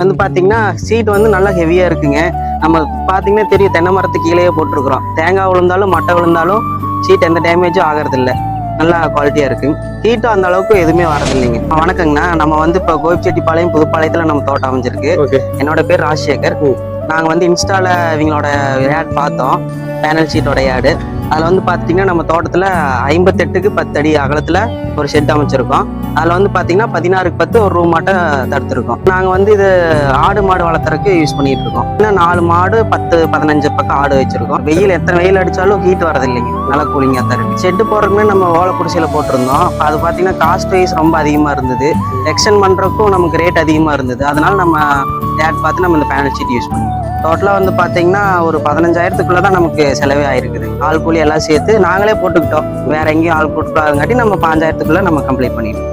வந்து பாத்தீங்கன்னா சீட் வந்து நல்லா ஹெவியா இருக்குங்க. நம்ம பாத்தீங்கன்னா தெரியும் தென்னை மரத்துக்கு கீழேயே போட்டிருக்கிறோம். தேங்காய் விழுந்தாலும் மட்டை விழுந்தாலும் சீட் எந்த டேமேஜும் ஆகிறது இல்ல நல்லா குவாலிட்டியா இருக்கு. ஹீட்டும் அந்த அளவுக்கு எதுவுமே வரது இல்லைங்க வணக்கங்கண்ணா. நம்ம வந்து இப்போ கோபிச்செட்டிப்பாளையம் புதுப்பாளையத்துல நம்ம தோட்டம் அமைஞ்சிருக்கு. என்னோட பேர் ராஜசேகர். நாங்கள் வந்து இன்ஸ்டால இவங்களோட ஆட் பார்த்தோம். பேனல் ஷீட்டோட ஆடு அதில் வந்து பார்த்தீங்கன்னா நம்ம தோட்டத்தில் ஐம்பத்தெட்டுக்கு பத்து அடி அகலத்தில் ஒரு ஷெட் அமைச்சிருக்கோம். அதில் வந்து பார்த்தீங்கன்னா பதினாறுக்கு பத்து ஒரு ரூம் மாட்டை தடுத்துருக்கோம். நாங்கள் வந்து இது ஆடு மாடு வளர்த்துறதுக்கு யூஸ் பண்ணிட்டு இருக்கோம். இன்னும் நாலு மாடு பத்து பதினஞ்சு பக்கம் ஆடு வச்சிருக்கோம். வெயில் எத்தனை வெயில் அடித்தாலும் ஹீட் வரது இல்லைங்க நல்லா கூலிங்காக தான் இருக்கு. ஷெட்டு போடுறதுக்குமே நம்ம ஓலை குடிசையில் போட்டிருந்தோம். அது பார்த்தீங்கன்னா காஸ்ட் வைஸ் ரொம்ப அதிகமாக இருந்தது. எக்ஸ்டென்ட் பண்ணுறதுக்கும் நமக்கு ரேட் அதிகமாக இருந்தது. அதனால நம்ம ஆட் பார்த்து நம்ம இந்த பேனல் ஷீட் யூஸ் பண்ணுவோம் டோட்டலாக வந்து பார்த்தீங்கன்னா ஒரு பதினஞ்சாயிரத்துக்குள்ளே தான் நமக்கு செலவே ஆயிருக்குது. ஆள் கூலி எல்லாம் சேர்த்து நாங்களே போட்டுக்கிட்டோம். வேற எங்கேயும் ஆள் போட்டுக்காதங்காட்டி நம்ம பாஞ்சாயிரத்துக்குள்ளே நம்ம கம்ப்ளீட் பண்ணிட்டோம்.